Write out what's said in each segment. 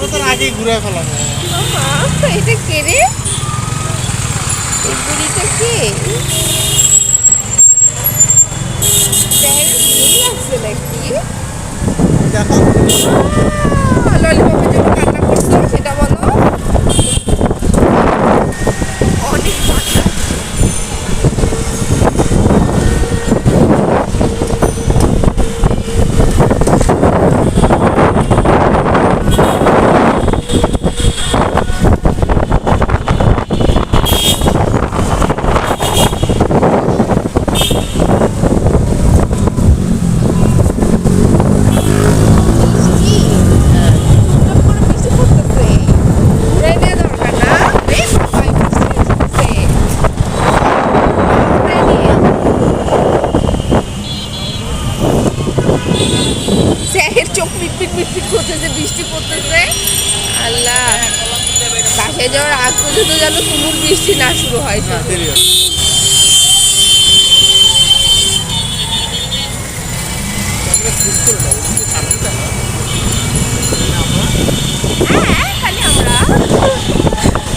তো আগেই ঘুরে ফেলাম এটা কে রে? বুড়িটা কে চেহারা ভুল লাগছে নাকি দেখো ললিপপের জন্য কান্না করছ সেটা বলো অনেক মজা বৃষ্টি টুপটাপ করে বৃষ্টি পড়তেছে ঘুরাই দেওয়া দরকার না রে বাবা বৃষ্টি আসতেছে ঘুরাই নিয়ে স্যারের চোখ মিটমিট মিটমিট করতেছে বৃষ্টি পড়তেছে। আল্লাহ। বাসায় যাওয়ার আগ পর্যন্ত যেন তুমুল বৃষ্টি না শুরু হয় হ্যাঁ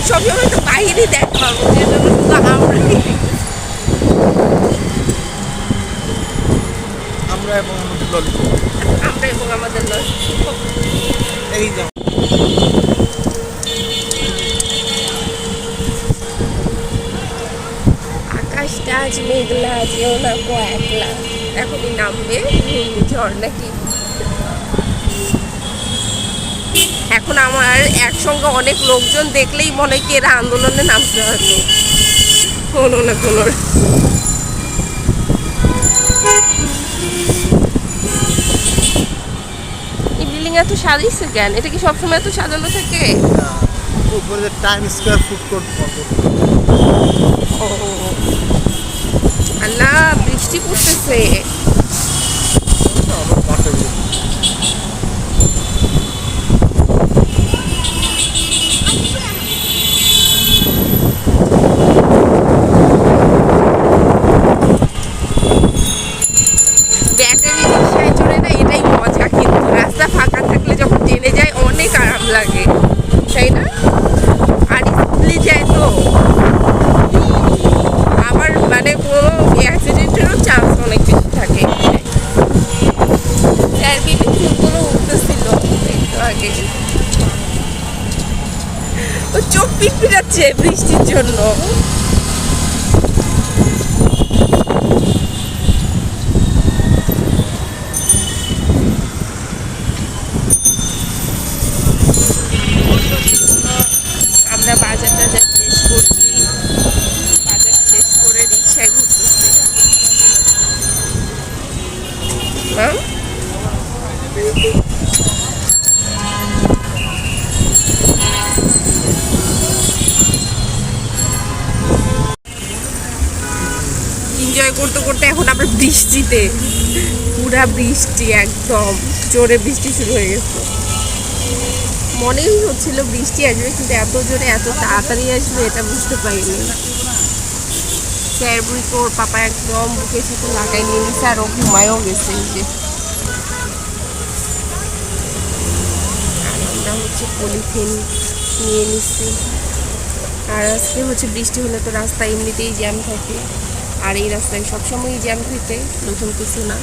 সবসময় তো বাইরে দেখাবো যেন শুধু আমরাই আমরা এবং আমাদের এবং আমাদের লক্ষ্য এই যাও আকাশটা আজ মেঘলা যেও না কো একলা। এখনই নামবে ঝড় নাকি? এখন আমার একসঙ্গে অনেক লোকজন দেখলেই মনে হয় কি এরা আন্দোলনে নামতে হয়তো। কোনো না কোনো। বিল্ডিং এত সাজিয়েছে কেন? এটা কি সবসময় এত সাজানো থাকে? উপরে টাইম স্কোয়ার ফুড কোর্ট ও। আল্লাহ বৃষ্টি পড়তেছে আমার মাঠে গিয়ে। ব্যাটারি রিক্সায় চড়ে না এটাই মজা কিন্তু রাস্তা ফাঁকা থাকলে যখন জেনে যায় অনেক আরাম লাগে তাই না আর স্কুলে যায় তো আবার মানে কোনো অ্যাক্সিডেন্টেরও চান্স অনেক বেশি থাকে স্যার বিবি ফুলগুলো উঠতেছিল একটু আগে ও চোখ পিটপিটাচ্ছে বৃষ্টির জন্য বৃষ্টিতে, পুরা বৃষ্টি একদম, জোরে বৃষ্টি শুরু হয়ে গেছে। মনেই হচ্ছিল বৃষ্টি আসবে, কিন্তু এত জোরে, এত তাড়াতাড়ি আসবে, এটা বুঝতে পারিনি। স্যার বুড়িকে ওর পাপা একদম বুকের সাথে লাগাই নিয়ে নিছে, আর ও ঘুমায়ও গেছে যে। আমরা হচ্ছে পলিথিন নিয়ে নিচ্ছি আর আজকে হচ্ছে বৃষ্টি হলে তো রাস্তা এমনিতেই জ্যাম থাকে। আর এই রাস্তায় সবসময়ই জ্যাম থাকে, নতুন কিছু না।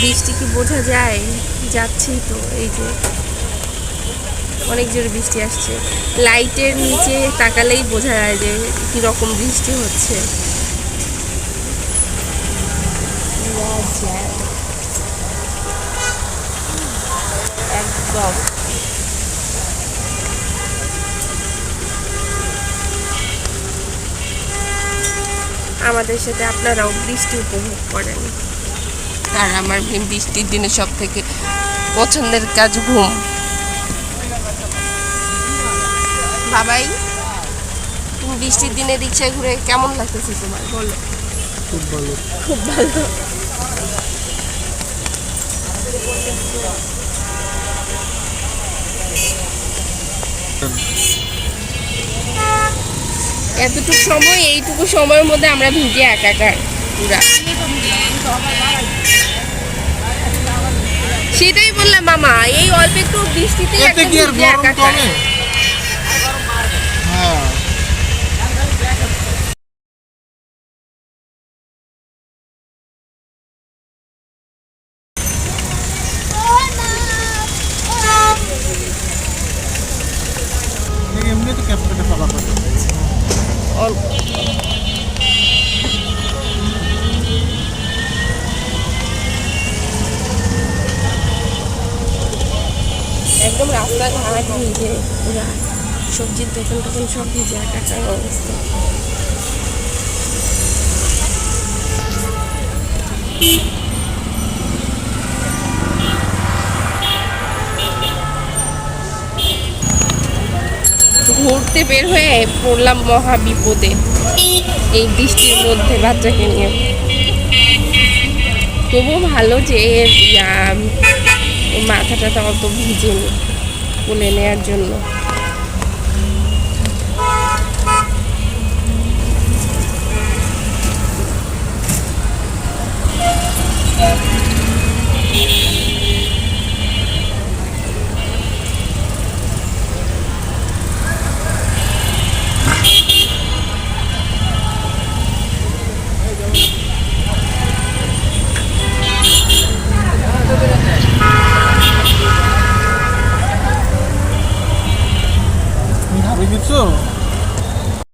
বৃষ্টি কি বোঝা যায়? যাচ্ছেই তো, এই যে অনেক জোরে বৃষ্টি আসছে। লাইটের নিচে তাকালেই বোঝা যায় যে কি রকম বৃষ্টি হচ্ছে। একদম। আমাদের সাথে আপনারাও বৃষ্টি উপভোগ করেন। আর আমার ভীম বৃষ্টির দিনে সব থেকে পছন্দের কাজ ঘুম। বাবাই তুমি বৃষ্টির দিনে রিক্সায় ঘুরে কেমন লাগতেছে তোমার? বলো। খুব ভালো। খুব ভালো। এতটুকু সময় এইটুকু সময়ের মধ্যে আমরা ভিজে একাকার পুরা। সেটাই বললাম মামা এই অল্প একটু বৃষ্টিতে এতে কি আর গরম কমে? হ্যাঁ। এমনি তো ফলা করে একদম রাস্তাঘাট ভিজে পুরা সবজির দোকান টোকান সব ভিজে একাকার অবস্থা। ঘুরতে বের হয়ে পড়লাম মহা বিপদে এই বৃষ্টির মধ্যে বাচ্চাকে নিয়ে। তবু ভালো যে মাথাটা তো অত ভিজেনি কোলে নেওয়ার জন্য।